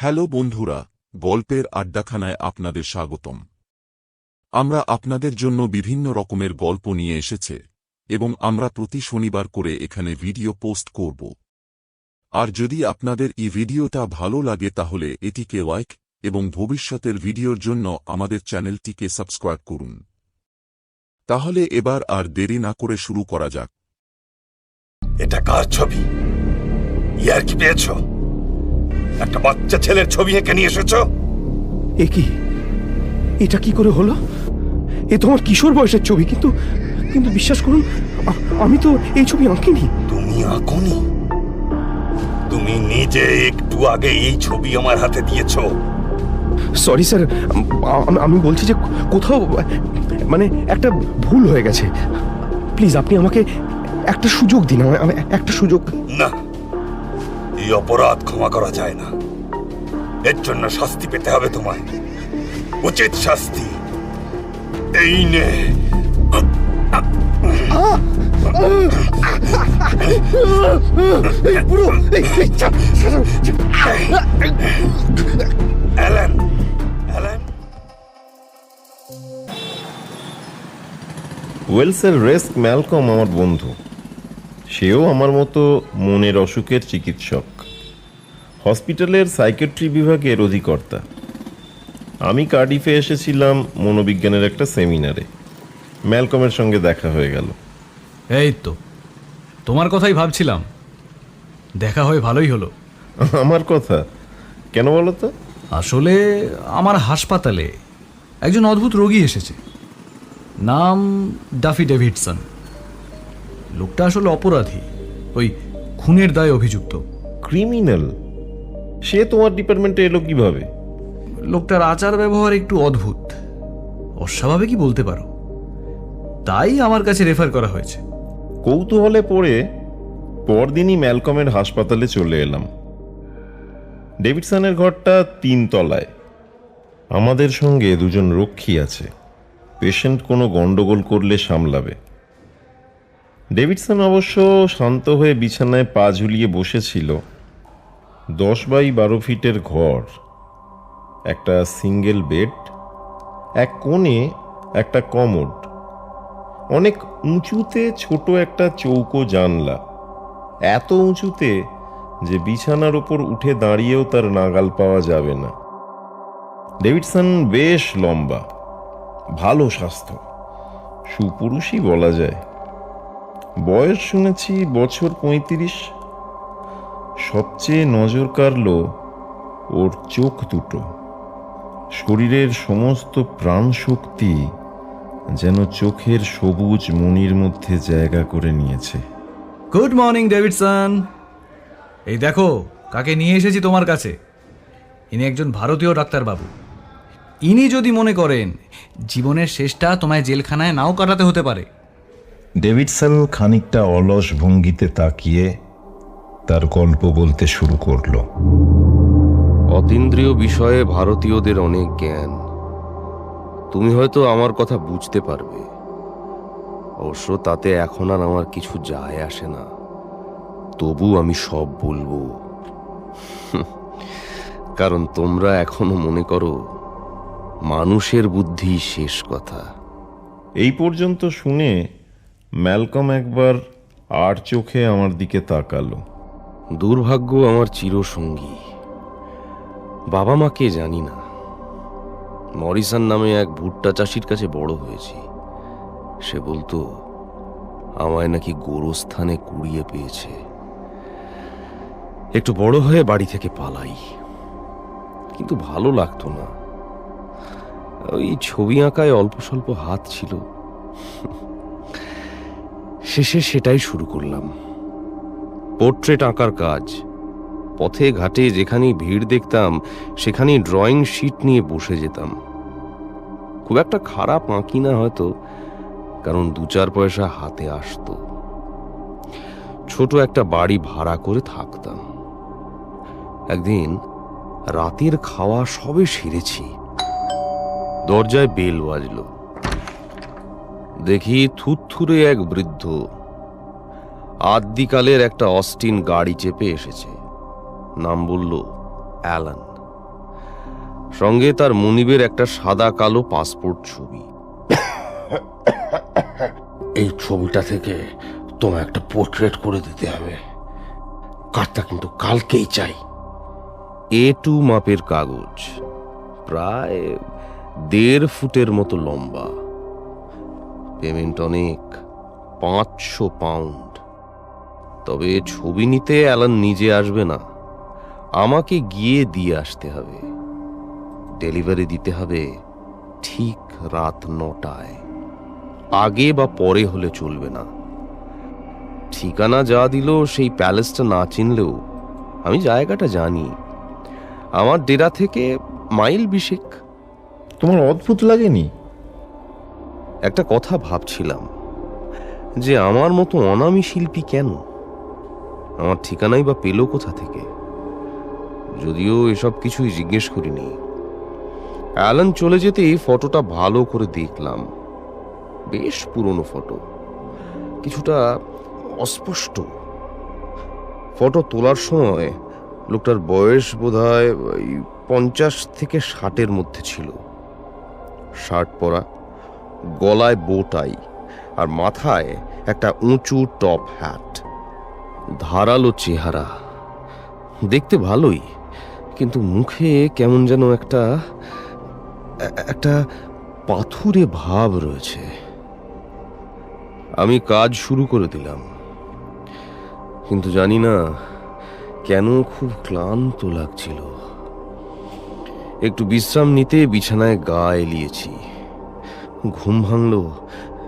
Hello বন্ধুরা, গল্পের আড্ডাখানায় আপনাদের স্বাগতম। আমরা আপনাদের জন্য বিভিন্ন রকমের গল্প নিয়ে এসেছে, এবং আমরা প্রতি শনিবার করে এখানে ভিডিও পোস্ট করব। আর যদি আপনাদের এই ভিডিওটা ভালো লাগে তাহলে এটিকে লাইক এবং ভবিষ্যতের ভিডিওর জন্য আমাদের চ্যানেলটিকে সাবস্ক্রাইব করুন। তাহলে এবার আর দেরি না করে শুরু করা যাক। এটা কার ছবি? ইয়ার কি পেয়েছ? একটা বাচ্চা ছেলের ছবি এঁকে নিয়ে এসেছ? এ কি? এটা কি করে হলো? এ তো আমার কিশোর বয়সের ছবি কিন্তু কিন্তু বিশ্বাস করুন আমি তো এই ছবি আঁকিনি। তুমি আঁকুনি? তুমি নিজে একটু আগে এই ছবি আমার হাতে দিয়েছ। সরি স্যার আম- বলছি যে কোথাও মানে একটা ভুল হয়ে গেছে। প্লিজ আপনি আমাকে একটা সুযোগ দিন একটা সুযোগ। না এই অপরাধ ক্ষমা করা যায় না। এর জন্য শাস্তি পেতে হবে তোমায়। উচিত শাস্তি। এই নে। অ্যালেন ওয়েলসের রেস্ক ম্যালকম, আমার বন্ধু। সেও আমার মতো মনের অসুখের চিকিৎসক। হসপিটালের সাইকেট্রি বিভাগের অধিকর্তা। আমি কার্ডিফে এসেছিলাম মনোবিজ্ঞানের একটা সেমিনারে। ম্যালকমের সঙ্গে দেখা হয়ে গেল। এই তো তোমার কথাই ভাবছিলাম। দেখা হয়ে ভালোই হলো। আমার কথা? কেন বলো তো? আসলে আমার হাসপাতালে একজন অদ্ভুত রোগী এসেছে। নাম ডাফি ডেভিডসন। লোকটা আসলে অপরাধী। ওই খুনের দায়ে অভিযুক্ত। ক্রিমিনাল? সে তোমার ডিপার্টমেন্টে এলো কীভাবে? লোকটার আচার ব্যবহার একটু অদ্ভুত। অস্বাভাবিকই বলতে পারো। তাই আমার কাছে রেফার করা হয়েছে। কৌতূহলে পড়ে পরদিনই ম্যালকমের হাসপাতালে চলে এলাম। ডেভিডসনের ঘরটা তিন তলায় আমাদের সঙ্গে দুজন রক্ষী আছে। পেশেন্ট কোনো গন্ডগোল করলে সামলাবে। ডেভিডসন অবশ্য শান্ত হয়ে বিছানায় পা ঝুলিয়ে বসেছিল। দশ বাই বারো ফিটের ঘর, একটা সিঙ্গেল বেড, এক কোণে একটা কমোড, অনেক উঁচুতে ছোট একটা চৌকো জানলা, এত উঁচুতে যে বিছানার ওপর উঠে দাঁড়িয়েও তার নাগাল পাওয়া যাবে না। ডেভিডসন বেশ লম্বা, ভালো স্বাস্থ্য, সুপুরুষই বলা যায়। বয়স শুনেছি বছর পঁয়ত্রিশ। সবচেয়ে নজর কাড়ল ওর চোখ দুটো। শরীরের সমস্ত প্রাণ শক্তি যেন চোখের সবুজ মনির মধ্যে জায়গা করে নিয়েছে। গুড মর্নিং ডেভিডসন এই দেখো, কাকে নিয়ে এসেছি তোমার কাছে? ইনি একজন ভারতীয় ডাক্তারবাবু। ইনি যদি মনে করেন, জীবনের শেষটা তোমায় জেলখানায় নাও কাটাতে হতে পারে। ডেভিডসন খানিকটা অলস ভঙ্গিতে তাকিয়ে তার গল্প বলতে শুরু করল। অতীন্দ্রিয় বিষয়ে ভারতীয়দের অনেক জ্ঞান। তুমি হয়তো আমার কথা বুঝতে পারবে। অবশ্য তাতে এখন আর আমার কিছু যায় আসে না। তবু আমি সব বলব। কারণ তোমরা এখনও মনে করো মানুষের বুদ্ধি শেষ কথা। এই পর্যন্ত শুনে ম্যালকম একবার আর চোখে আমার দিকে তাকালো। দুর্ভাগ্য আমার চিরসঙ্গী। বাবা মাকে জানি না। মরিসান নামে এক ভুট্টা চাষির কাছে বড় হয়েছি। সে বলতো, আমায় নাকি গোরস্থানে কুড়িয়ে পেয়েছে। একটু বড় হয়ে বাড়ি থেকে পালাই। কিন্তু ভালো লাগতো না। ওই ছবি আঁকায় অল্প স্বল্প হাত ছিল। শেষে সেটাই শুরু করলাম। পোর্ট্রেট আঁকার কাজ। পথে ঘাটে যেখানেই ভিড় দেখতাম, সেখানেই ড্রয়িং শিট নিয়ে বসে যেতাম। খুব একটা খারাপ আঁকি না হয়তো, কারণ দু চার পয়সা হাতে আসতো। ছোট একটা বাড়ি ভাড়া করে থাকতাম। একদিন রাতের খাওয়া সবে সেরেছি। দরজায় বেল বাজলো। দেখি থুতথুরে এক বৃদ্ধ। আদ্যিকালের একটা অস্টিন গাড়ি চেপে এসেছে। নাম বলল অ্যালান। সঙ্গে তার মনিবের একটা সাদা কালো পাসপোর্ট ছবি। এই ছবিটা থেকে তোমায় একটা পোর্ট্রেট করে দিতে হবে। কার্ডটা কিন্তু কালকেই চাই। এ টু মাপের কাগজ। প্রায় দেড় ফুটের মতো লম্বা। পেমেন্ট অনেক, পাঁচশো পাউন্ড। তবে ছবি নিতে অ্যালান নিজে আসবে না। আমাকে গিয়ে দিয়ে আসতে হবে। ডেলিভারি দিতে হবে ঠিক রাত নটায়। আগে বা পরে হলে চলবে না। ঠিকানা যা দিল সেই প্যালেসটা না চিনলেও আমি জায়গাটা জানি। আমার ডেরা থেকে মাইল বিশেক। তোমার অদ্ভুত লাগেনি? একটা কথা ভাবছিলাম যে আমার মতো অনামী শিল্পী কেন? আমার ঠিকানাই বা পেল কোথা থেকে? যদিও এসব কিছুই জিজ্ঞেস করিনি। অ্যালান চলে যেতেই ফটোটা ভালো করে দেখলাম। বেশ পুরনো ফটো। কিছুটা অস্পষ্ট। ফটো তোলার সময় লোকটার বয়স বোধহয় ওই পঞ্চাশ থেকে ষাটের মধ্যে ছিল। শার্ট পরা গলায় বোটাই আর মাথায় একটা উঁচু টপ হ্যাট ধারালো চেহারা। দেখতে ভালোই, কিন্তু মুখে কেমন যেন একটা একটা পাথুরে ভাব রয়েছে। আমি কাজ শুরু করে দিলাম। কিন্তু জানি না কেন খুব ক্লান্ত লাগছিল। একটু বিশ্রাম নিতে বিছানায় গা এলিয়েছি। ঘুম ভাঙল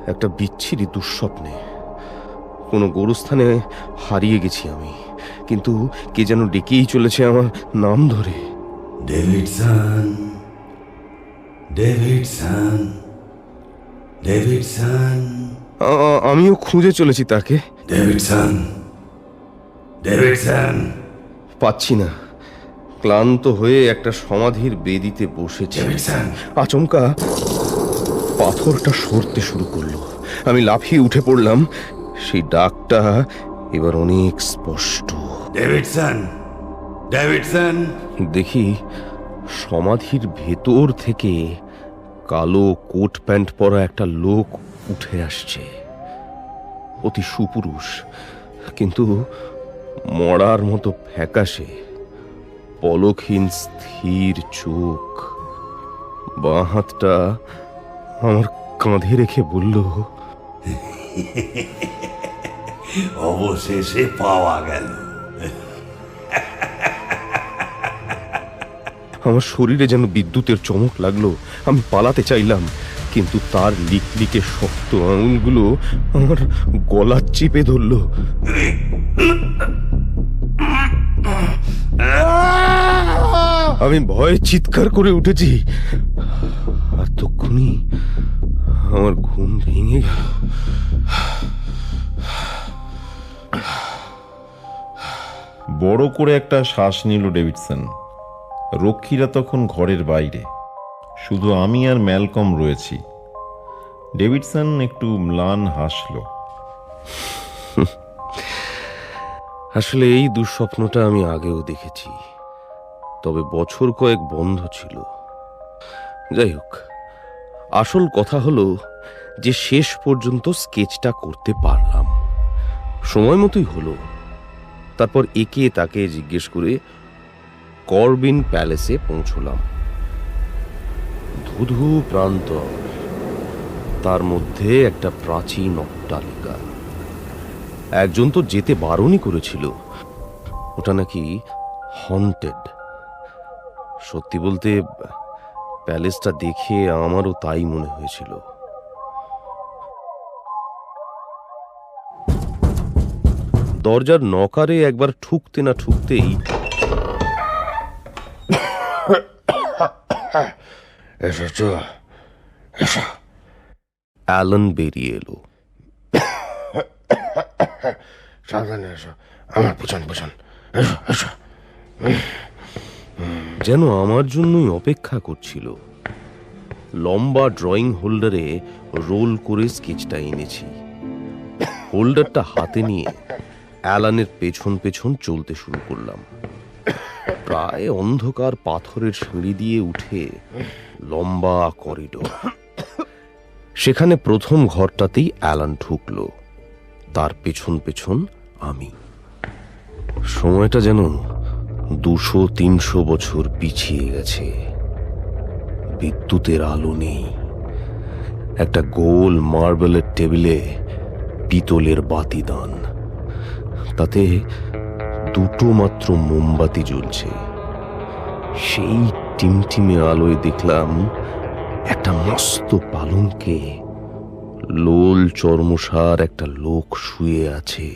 একটা বিচ্ছিরি দুঃস্বপ্নে। কোনো গরুস্থানে হারিয়ে গেছি আমি কিন্তু কে যেন ডেকেই চলেছে আমার নাম ধরে। Davidson Davidson Davidson. আমিও খুঁজে চলেছি তাকে। Davidson Davidson. পাচ্ছি না। ক্লান্ত হয়ে একটা সমাধির বেদিতে বসেছে। আচমকা পাথরটা সরতে শুরু করল। আমি লাফিয়ে উঠে পড়লাম। সেই ডাকটা এবার অনেক স্পষ্ট। Davidson Davidson. দেখি সমাধির ভেতর থেকে কালো কোট প্যান্ট পরা একটা লোক উঠে আসছে। অতি সুপুরুষ কিন্তু মরার মতো ফ্যাকাশে পলকহীন স্থির চোখ বাঁ হাতটা আমার কাঁধে রেখে বলল অবশেষে পাওয়া গেল। আমার শরীরে যেন বিদ্যুতের চমক লাগল আমি পালাতে চাইলাম কিন্তু তার লিকলিকে শক্ত আঙুলগুলো আমার গলা চেপে ধরলো। আমি ভয়ে চিৎকার করে উঠেছি। আর তক্ষুনি আমার ঘুম ভেঙে গেল। বড় করে একটা শ্বাস নিল ডেভিডসন। রক্ষীরা তখন ঘরের বাইরে। শুধু আমি আর ম্যালকম রয়েছি। ডেভিডসন একটু ম্লান হাসল। আসলে এই দুঃস্বপ্নটা আমি আগেও দেখেছি। তবে বছর কয়েক বন্ধ ছিল। যাই হোক আসল কথা হলো যে শেষ পর্যন্ত স্কেচটা করতে পারলাম। সময় মতোই হলো। তারপর একে তাকে জিজ্ঞেস করে করবিন প্যালেসে পৌঁছলাম। ধুধু প্রান্ত, তার মধ্যে একটা প্রাচীন অট্টালিকা। একজন তো যেতে বারণই করেছিল। ওটা নাকি হন্টেড সত্যি বলতে প্যালেসটা দেখে আমারও তাই মনে হয়েছিল। দরজার নকারে একবার ঠুকতে না ঠুকতেই অ্যালন বেরিয়ে এলো। সাবধানে এসো। আমার পিছন পিছন। এসো এসো। যেন আমার জন্যই অপেক্ষা করছিল। লম্বা ড্রয়িং হোল্ডারে রোল করে স্কেচটা এনেছি। হোল্ডারটা হাতে নিয়ে অ্যালানের পেছন পেছন চলতে শুরু করলাম। প্রায় অন্ধকার পাথরের সিঁড়ি দিয়ে উঠে লম্বা করিডোর। সেখানে প্রথম ঘরটাতেই অ্যালান ঢুকলো। তার পেছন পেছন আমি। সময়টা যেন দুশো, তিনশো বছর পিছিয়ে গেছে। বিদ্যুতের আলো নেই। একটা গোল মার্বেলের টেবিলে পিতলের বাতি দান তাতে দুটো মাত্র মোমবাতি জ্বলছে। সেই টিমটিমে আলোয় দেখলাম একটা মস্ত পালঙ্কে লোল চর্মসার একটা লোক শুয়ে আছে।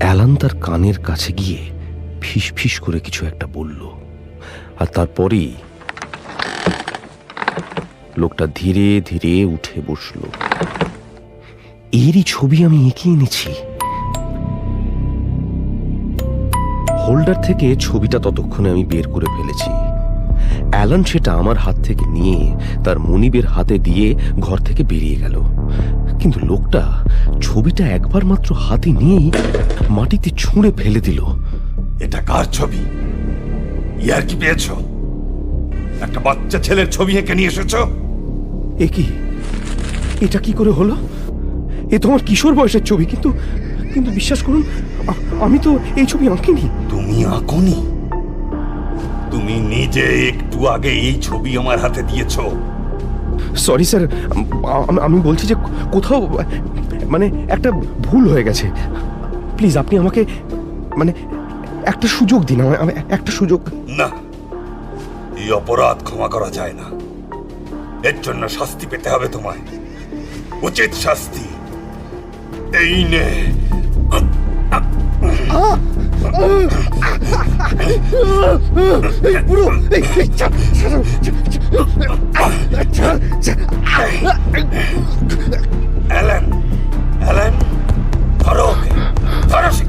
অ্যালান তার কানের কাছে গিয়ে ফিস ফিস করে কিছু একটা বলল। আর তারপরেই লোকটা ধীরে ধীরে উঠে বসল। এরই ছবি আমি এঁকে এনেছি। হোল্ডার থেকে ছবিটা ততক্ষণে আমি বের করে ফেলেছি। অ্যালান সেটা আমার হাত থেকে নিয়ে তার মনিবের হাতে দিয়ে ঘর থেকে বেরিয়ে গেল। কিন্তু লোকটা ছবিটা একবার মাত্র হাতে নিয়েই মাটিতে ছুঁড়ে ফেলে দিল। এটা কার ছবি? ইয়ার কি পেয়েছ? একটা বাচ্চা ছেলের ছবি এঁকে নিয়ে এসেছ? এ কি? এটা কি করে হলো? এ তো আমার কিশোর বয়সের ছবি কিন্তু কিন্তু বিশ্বাস করুন আমি তো এই ছবি আঁকিনি। তুমি আঁকনি? তুমি নিজে একটু আগে এই ছবি আমার হাতে দিয়েছ। সরি স্যার আম- আমি বলছি যে কোথাও মানে একটা ভুল হয়ে গেছে। প্লিজ আপনি আমাকে মানে একটা সুযোগ দিন আমায় একটা সুযোগ। না এই অপরাধ ক্ষমা করা যায় না। এর জন্য শাস্তি পেতে হবে তোমায়। উচিত শাস্তি। এই নে। 무릎 엘렌 엘렌 바로 바로씩